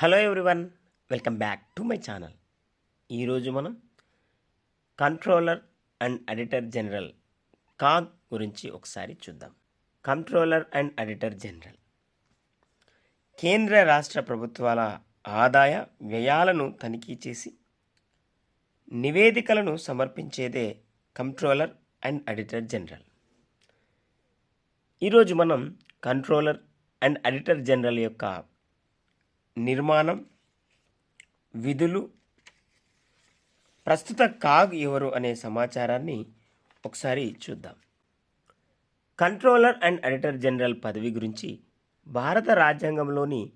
Hello everyone welcome back to my channel. ఈరోజు మనం controller and editor general CAG గురించి ఒకసారి చూద్దాం. Controller and editor general. కేంద్ర రాష్ట్ర ప్రభుత్వాల ఆదాయ వ్యయాలను తనిఖీ చేసి నివేదికలను సమర్పించేదే కంట్రోలర్ అండ్ ఎడిటర్ జనరల్. ఈరోజు మనం కంట్రోలర్ అండ్ ఎడిటర్ జనరల్ యొక్క నిర్మాణం విధులు ప్రస్తుత కాగ్ ఎవరు అనే సమాచారాన్ని ఒకసారి చూద్దాం. కంట్రోలర్ అండ్ ఎడిటర్ జనరల్ పదవి గురించి భారత రాజ్యాంగంలోని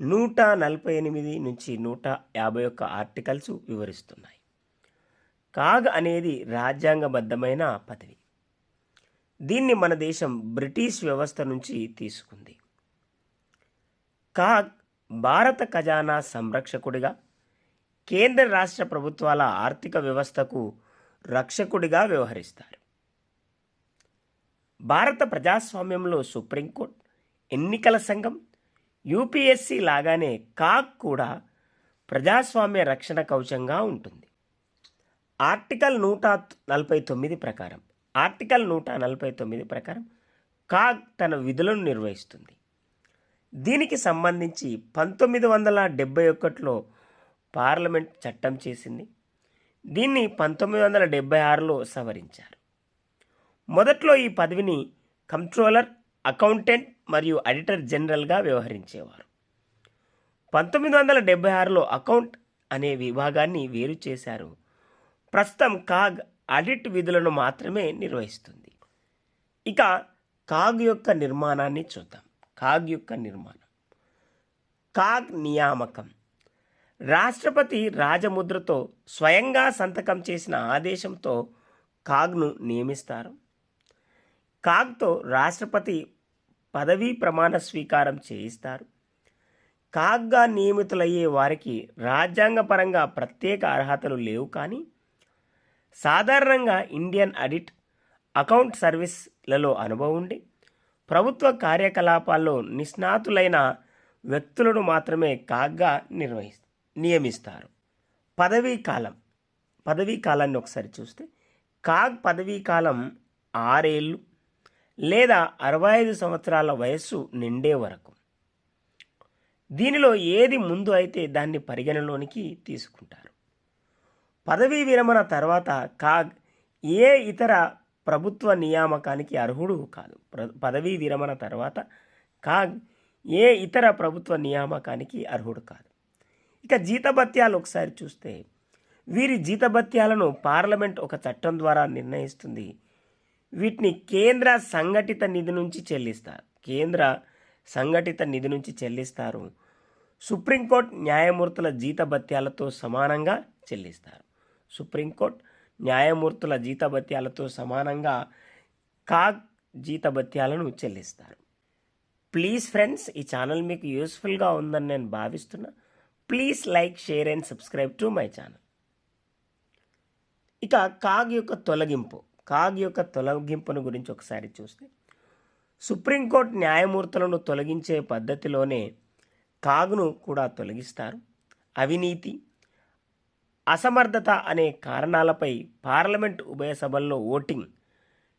నూట నలభై ఎనిమిది నుంచి నూట యాభై ఒక్క ఆర్టికల్స్ వివరిస్తున్నాయి. కాగ్ అనేది రాజ్యాంగబద్ధమైన పదవి. దీన్ని మన దేశం బ్రిటిష్ వ్యవస్థ నుంచి తీసుకుంది. కాగ్ భారత ఖజానా సంరక్షకుడిగా కేంద్ర రాష్ట్ర ప్రభుత్వాల ఆర్థిక వ్యవస్థకు రక్షకుడిగా వ్యవహరిస్తారు. భారత ప్రజాస్వామ్యంలో సుప్రీంకోర్టు ఎన్నికల సంఘం యూపీఎస్సీ లాగానే కాగ్ కూడా ప్రజాస్వామ్య రక్షణ కవచంగా ఉంటుంది. ఆర్టికల్ నూట నలభై తొమ్మిది ప్రకారం ఆర్టికల్ నూట నలభై తొమ్మిది ప్రకారం కాగ్ తన విధులను నిర్వహిస్తుంది. దీనికి సంబంధించి పంతొమ్మిది వందల డెబ్బై ఒకటిలో పార్లమెంట్ చట్టం చేసింది. దీన్ని పంతొమ్మిది వందల డెబ్బై ఆరులో సవరించారు. మొదట్లో ఈ పదవిని కంట్రోలర్ అకౌంటెంట్ మరియు ఆడిటర్ జనరల్గా వ్యవహరించేవారు. పంతొమ్మిది వందల డెబ్బై ఆరులో అకౌంట్ అనే విభాగాన్ని వేరు చేశారు. ప్రస్తుతం కాగ్ ఆడిట్ విధులను మాత్రమే నిర్వహిస్తుంది. ఇక కాగ్ యొక్క నిర్మాణాన్ని చూద్దాం. కాగ్ యొక్క నిర్మాణం. కాగ్ నియామకం. రాష్ట్రపతి రాజముద్రతో స్వయంగా సంతకం చేసిన ఆదేశంతో కాగ్ను నియమిస్తారు. కాగ్తో రాష్ట్రపతి పదవీ ప్రమాణ స్వీకారం చేయిస్తారు. కాగ్గా నియమితులయ్యే వారికి రాజ్యాంగపరంగా ప్రత్యేక అర్హతలు లేవు కానీ సాధారణంగా ఇండియన్ ఆడిట్ అకౌంట్ సర్వీస్లలో అనుభవం ఉండి ప్రభుత్వ కార్యకలాపాల్లో నిష్ణాతులైన వ్యక్తులను మాత్రమే కాగ్గా నిర్వహి నియమిస్తారు. పదవీ కాలం పదవీ కాలాన్ని ఒకసారి చూస్తే కాగ్ పదవీ కాలం ఆరేళ్ళు లేదా అరవై ఐదు సంవత్సరాల వయస్సు నిండే వరకు. దీనిలో ఏది ముందు అయితే దాన్ని పరిగణలోనికి తీసుకుంటారు. పదవీ విరమణ తర్వాత కాగ్ ఏ ఇతర ప్రభుత్వ నియామకానికి అర్హుడు కాదు. ప్ర- పదవీ విరమణ తర్వాత కాగ్ ఏ ఇతర ప్రభుత్వ నియామకానికి అర్హుడు కాదు. ఇక జీతభత్యాలు ఒకసారి చూస్తే వీరి జీతభత్యాలను పార్లమెంట్ ఒక చట్టం ద్వారా నిర్ణయిస్తుంది. వీటిని కేంద్ర సంఘటిత నిధి నుంచి చెల్లిస్తారు. కేంద్ర సంఘటిత నిధి నుంచి చెల్లిస్తారు. సుప్రీంకోర్టు న్యాయమూర్తుల జీతభత్యాలతో సమానంగా చెల్లిస్తారు. సుప్రీంకోర్టు న్యాయమూర్తుల జీతభత్యాలతో సమానంగా కాగ్ జీతభత్యాలను చెల్లిస్తారు. ప్లీజ్ ఫ్రెండ్స్ ఈ ఛానల్ మీకు యూస్ఫుల్గా ఉందని నేను భావిస్తున్నా. Please like share and subscribe to my channel. ఇక కాగ్ యొక్క తొలగింపు. కాగ్ యొక్క తొలగింపును గురించి ఒకసారి చూస్తే సుప్రీంకోర్టు న్యాయమూర్తులను తొలగించే పద్ధతిలోనే కాగ్ను కూడా తొలగిస్తారు. అవినీతి అసమర్థత అనే కారణాలపై పార్లమెంట్ ఉభయ సభల్లో ఓటింగ్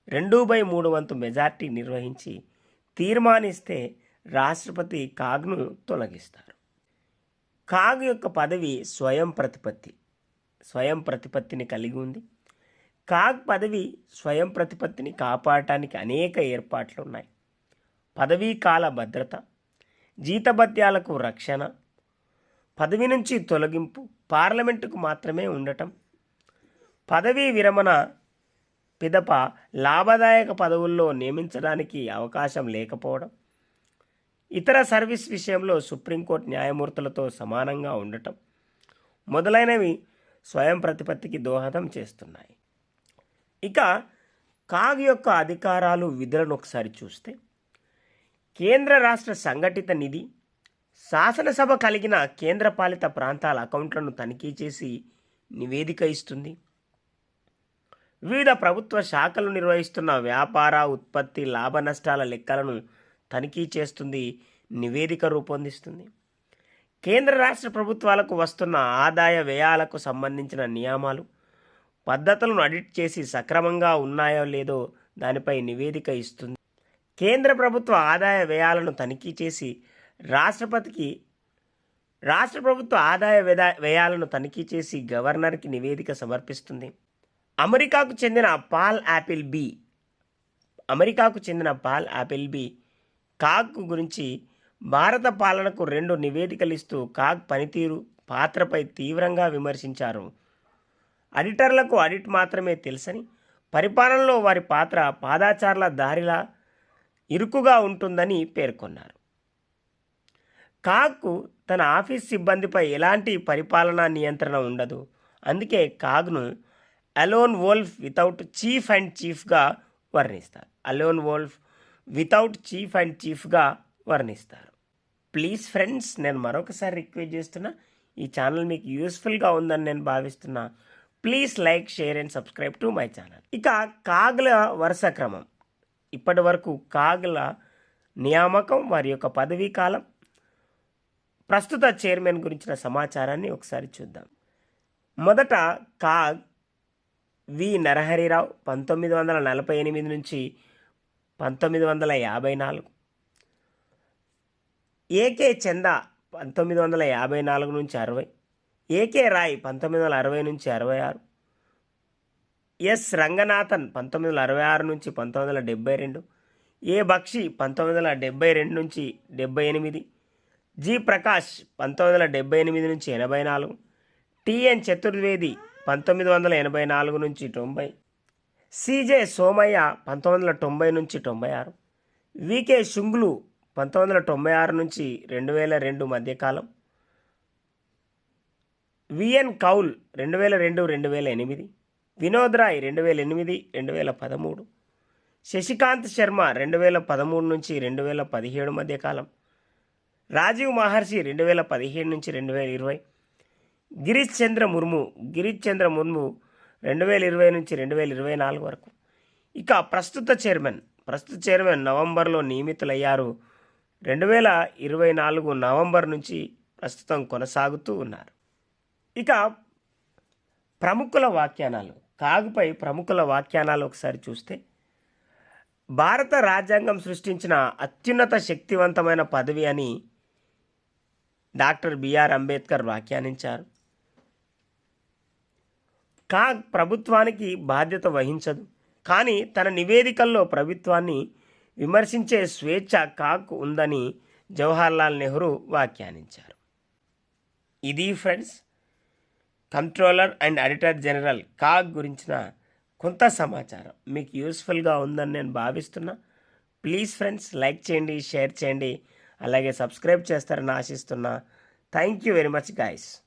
రెండు బై మూడు వంతు మెజార్టీ నిర్వహించి తీర్మానిస్తే రాష్ట్రపతి కాగ్ను తొలగిస్తారు. కాగ్ యొక్క పదవి స్వయం ప్రతిపత్తి స్వయం ప్రతిపత్తిని కలిగి ఉంది. కాగ్ పదవి స్వయం ప్రతిపత్తిని కాపాడటానికి అనేక ఏర్పాట్లు ఉన్నాయి. పదవీ కాల భద్రత జీతభత్యాలకు రక్షణ పదవి నుంచి తొలగింపు పార్లమెంటుకు మాత్రమే ఉండటం. పదవీ విరమణ పిదప లాభదాయక పదవుల్లో నియమించడానికి అవకాశం లేకపోవడం. ఇతర సర్వీస్ విషయంలో సుప్రీంకోర్టు న్యాయమూర్తులతో సమానంగా ఉండటం మొదలైనవి స్వయం ప్రతిపత్తికి దోహదం చేస్తున్నాయి. ఇక కాగ్ యొక్క అధికారాలు విధులను ఒకసారి చూస్తే కేంద్ర రాష్ట్ర సంఘటిత నిధి శాసనసభ కలిగిన కేంద్రపాలిత ప్రాంతాల అకౌంట్లను తనిఖీ చేసి నివేదిక ఇస్తుంది. వివిధ ప్రభుత్వ శాఖలు నిర్వహిస్తున్న వ్యాపార ఉత్పత్తి లాభ నష్టాల లెక్కలను తనిఖీ చేస్తుంది నివేదిక రూపొందిస్తుంది. కేంద్ర రాష్ట్ర ప్రభుత్వాలకు వస్తున్న ఆదాయ వ్యయాలకు సంబంధించిన నియమాలు పద్ధతులను అడిట్ చేసి సక్రమంగా ఉన్నాయో లేదో దానిపై నివేదిక ఇస్తుంది. కేంద్ర ప్రభుత్వ ఆదాయ వ్యయాలను తనిఖీ చేసి రాష్ట్రపతికి రాష్ట్ర ప్రభుత్వ ఆదాయ వ్యదా- వ్యయాలను తనిఖీ చేసి గవర్నర్కి నివేదిక సమర్పిస్తుంది. అమెరికాకు చెందిన పాల్ యాపిల్ బి అమెరికాకు చెందిన పాల్ యాపిల్ బి కాగ్ గురించి భారత పాలనకు రెండు నివేదికలు ఇస్తూ కాగ్ పనితీరు పాత్రపై తీవ్రంగా విమర్శించారు. ఆడిటర్లకు ఆడిట్ మాత్రమే తెలుసని పరిపాలనలో వారి పాత్ర పాదాచారుల దారిలా ఇరుకుగా ఉంటుందని పేర్కొన్నారు. కాగ్కు తన ఆఫీస్ సిబ్బందిపై ఎలాంటి పరిపాలనా నియంత్రణ ఉండదు. అందుకే కాగ్ను alone wolf without chief and చీఫ్గా వర్ణిస్తారు. Alone wolf without chief and చీఫ్గా వర్ణిస్తారు. ప్లీజ్ ఫ్రెండ్స్ నేను మరొకసారి రిక్వెస్ట్ చేస్తున్నా ఈ ఛానల్ మీకు యూస్ఫుల్గా ఉందని నేను భావిస్తున్నా. Please like share and subscribe to my channel. ఇక కాగుల వరుస క్రమం. ఇప్పటి వరకు కాగుల నియామకం వారి యొక్క పదవీ కాలం ప్రస్తుత చైర్మన్ గురించిన సమాచారాన్ని ఒకసారి చూద్దాం. మొదట కాగ్ వి నరహరిరావు పంతొమ్మిది వందల నలభై ఎనిమిది నుంచి పంతొమ్మిది వందల యాభై నాలుగు. ఏకే చందా పంతొమ్మిది వందల యాభై నాలుగు నుంచి అరవై. ఏకే రాయ్ పంతొమ్మిది వందల అరవై నుంచి అరవై ఆరు. ఎస్ రంగనాథన్ పంతొమ్మిది వందల అరవై ఆరు నుంచి పంతొమ్మిది వందల డెబ్బై రెండు. ఏ బక్షి పంతొమ్మిది వందల డెబ్బై రెండు నుంచి డెబ్బై ఎనిమిది. జి ప్రకాష్ పంతొమ్మిది వందల డెబ్బై ఎనిమిది నుంచి ఎనభై నాలుగు టిఎన్ చతుర్వేది పంతొమ్మిది వందల ఎనభై నాలుగు నుంచి తొంభై సిజే సోమయ్య పంతొమ్మిది వందల తొంభై నుంచి తొంభై ఆరు వికే శుంగ్లు పంతొమ్మిది వందల తొంభై ఆరు నుంచి రెండు వేల రెండు మధ్యకాలం విఎన్ కౌల్ రెండు వేల రెండు రెండు వేల ఎనిమిది వినోద్ రాయ్ రెండు వేల ఎనిమిది రెండు వేల పదమూడు శశికాంత్ శర్మ రెండు వేల పదమూడు నుంచి రెండు వేల పదిహేడు మధ్యకాలం రాజీవ్ మహర్షి రెండు వేల పదిహేడు నుంచి రెండు వేల ఇరవై గిరీష్ చంద్ర ముర్ము గిరీష్ చంద్ర ముర్ము రెండు వేల ఇరవై నుంచి రెండు వేల ఇరవై నాలుగు వరకు. ఇక ప్రస్తుత చైర్మన్ ప్రస్తుత చైర్మన్ నవంబర్లో నియమితులయ్యారు. రెండు వేల ఇరవై నాలుగు నవంబర్ నుంచి ప్రస్తుతం కొనసాగుతూ ఉన్నారు. ఇక ప్రముఖుల వ్యాఖ్యానాలు కాగుపై ప్రముఖుల వ్యాఖ్యానాలు ఒకసారి చూస్తే భారత రాజ్యాంగం సృష్టించిన అత్యున్నత శక్తివంతమైన పదవి అని డాక్టర్ బిఆర్ అంబేద్కర్ వ్యాఖ్యానించారు. కాగ్ ప్రభుత్వానికి బాధ్యత వహించదు. కానీ తన నివేదికల్లో ప్రభుత్వాన్ని విమర్శించే స్వేచ్ఛ కాగ్ ఉందని జవహర్లాల్ నెహ్రూ వ్యాఖ్యానించారు. ఇది friends controller and auditor general CAG గురించిన కొంత సమాచారం. మీకు యూస్ఫుల్గా ఉందని నేను భావిస్తున్నా. ప్లీజ్ ఫ్రెండ్స్ లైక్ చేయండి షేర్ చేయండి. అలాగే సబ్స్క్రైబ్ చేస్తారని ఆశిస్తున్నా. Thank you very much guys.